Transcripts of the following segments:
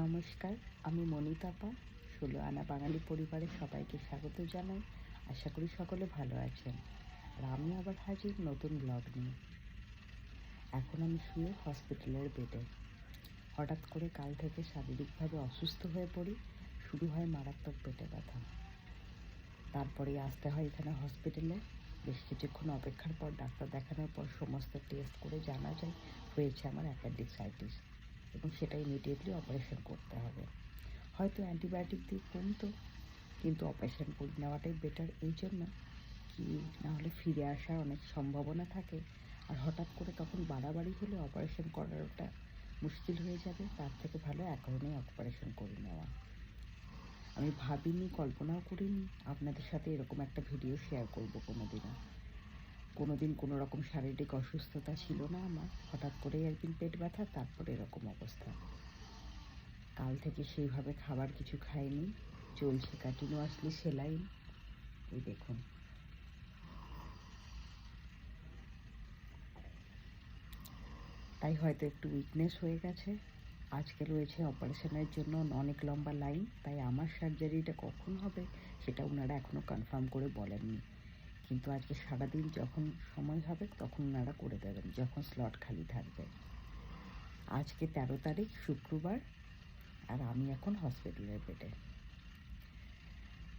নমস্কার, আমি মনিতাপা ষোলো আনা বাঙালি পরিবারের সবাইকে স্বাগত জানাই। আশা করি সকলে ভালো আছেন। আর আমি আবার হাজির নতুন ব্লগ নিয়ে। এখন আমি শুয়ে হসপিটালের বেডে হঠাৎ করে কাল থেকে শারীরিকভাবে অসুস্থ হয়ে পড়ি, শুরু হয় মারাত্মক পেটে ব্যথা। তারপরে আসতে হয় এখানে হসপিটালে বেশ কিছুক্ষণ অপেক্ষার পর ডাক্তার দেখানোর পর সমস্ত টেস্ট করে জানা যায়, হয়েছে আমার অ্যাপেন্ডিক্সাইটিস এবং সেটা ইমিডিয়েটলি অপারেশন করতে হবে। হয়তো অ্যান্টিবায়োটিক দিয়ে কমতো কিন্তু অপারেশন করে নেওয়াটাই বেটার এই জন্য কি না হলে ফিরে আসার অনেক সম্ভাবনা থাকে। আর হঠাৎ করে তখন বাড়াবাড়ি হলে অপারেশন করাটা মুশকিল হয়ে যাবে। তার থেকে ভালো এখনই অপারেশন করে নেওয়া। আমি ভাবিনি, কল্পনাও করিনি আপনাদের সাথে এরকম একটা ভিডিও শেয়ার করব কোনো দিনও কোনো দিন কোনো রকম শারীরিক অসুস্থতা ছিল না আমার। হঠাৎ করেই একদিন পেট ব্যথা, তারপরে এরকম অবস্থা। কাল থেকে সেইভাবে খাবার কিছু খাইনি। চলছে কন্টিনিউয়াসলি সেলাইন এই দেখুন। তাই হয়তো একটু উইকনেস হয়ে গেছে। আজকে রয়েছে অপারেশনের জন্য অনেক লম্বা লাইন তাই আমার সার্জারিটা কখন হবে সেটা ওনারা এখনও কনফার্ম করে বলেননি। কিন্তু আজকে সারাদিন যখন সময় হবে তখন ওনারা করে দেবেন, যখন স্লট খালি থাকবে। আজকে তেরো তারিখ, শুক্রবার, আর আমি এখন হসপিটালের বেডে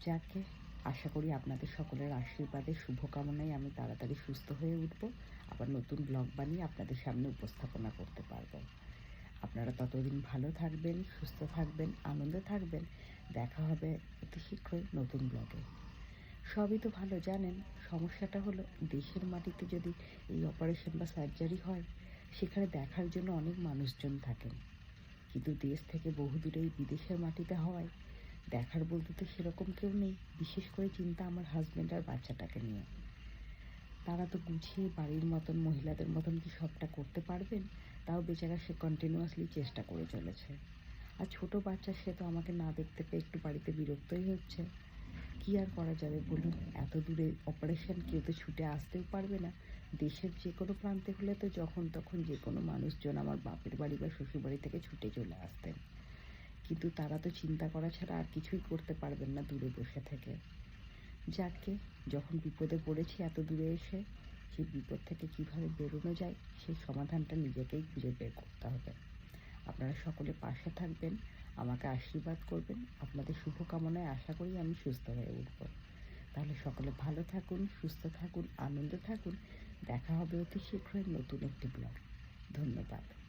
যাকে আশা করি আপনাদের সকলের আশীর্বাদে শুভকামনায় আমি তাড়াতাড়ি সুস্থ হয়ে উঠব। আবার নতুন ব্লগ বানিয়ে আপনাদের সামনে উপস্থাপনা করতে পারব। আপনারা ততদিন ভালো থাকবেন, সুস্থ থাকবেন, আনন্দে থাকবেন। দেখা হবে অতি শীঘ্রই নতুন ব্লগে সবই তো ভালো, জানেন। সমস্যাটা হলো, দেশের মাটিতে যদি এই অপারেশন বা সার্জারি হয়, সেখানে দেখার জন্য অনেক মানুষজন থাকেন। কিন্তু দেশ থেকে বহু দূরে এই বিদেশের মাটিতে হওয়ায়, দেখার বলতে তো সেরকম কেউ নেই, বিশেষ করে চিন্তা আমার হাজব্যান্ড আর বাচ্চাটাকে নিয়ে। তারা তো গুছিয়ে বাড়ির মতন, মহিলাদের মতন কি সবটা করতে পারবেন? তাও বেচারা সে কন্টিনিউয়াসলি চেষ্টা করে চলেছে। আর ছোট বাচ্চা, সে তো আমাকে না দেখতে পেয়ে একটু বাড়িতে বিরক্তই হচ্ছে। কি আর করা যাবে বলুন? এত দূরে অপারেশন কেউ তো ছুটে আসতেও পারবে না। দেশের যে কোনো প্রান্তে হলে তো যখন তখন যে কোনো মানুষজন আমার বাপের বাড়ি বা শ্বশুর বাড়ি থেকে ছুটে চলে আসতেন। কিন্তু তারা তো চিন্তা করা ছাড়া আর কিছুই করতে পারবেন না দূরে বসে থেকে। যাকে যখন বিপদে পড়েছি এত দূরে এসে, সেই বিপদ থেকে কীভাবে বেরোনো যায়, সেই সমাধানটা নিজেকেই খুঁজে বের করতে হবে। আপনারা সকলে পাশে থাকবেন, আমাকে আশীর্বাদ করবেন। আপনাদের শুভকামনায় আশা করি আমি সুস্থ হয়ে উঠব। তাহলে সকলে ভালো থাকুন, সুস্থ থাকুন, আনন্দে থাকুন। দেখা হবে অতি শীঘ্রই নতুন একটি ব্লগ। ধন্যবাদ।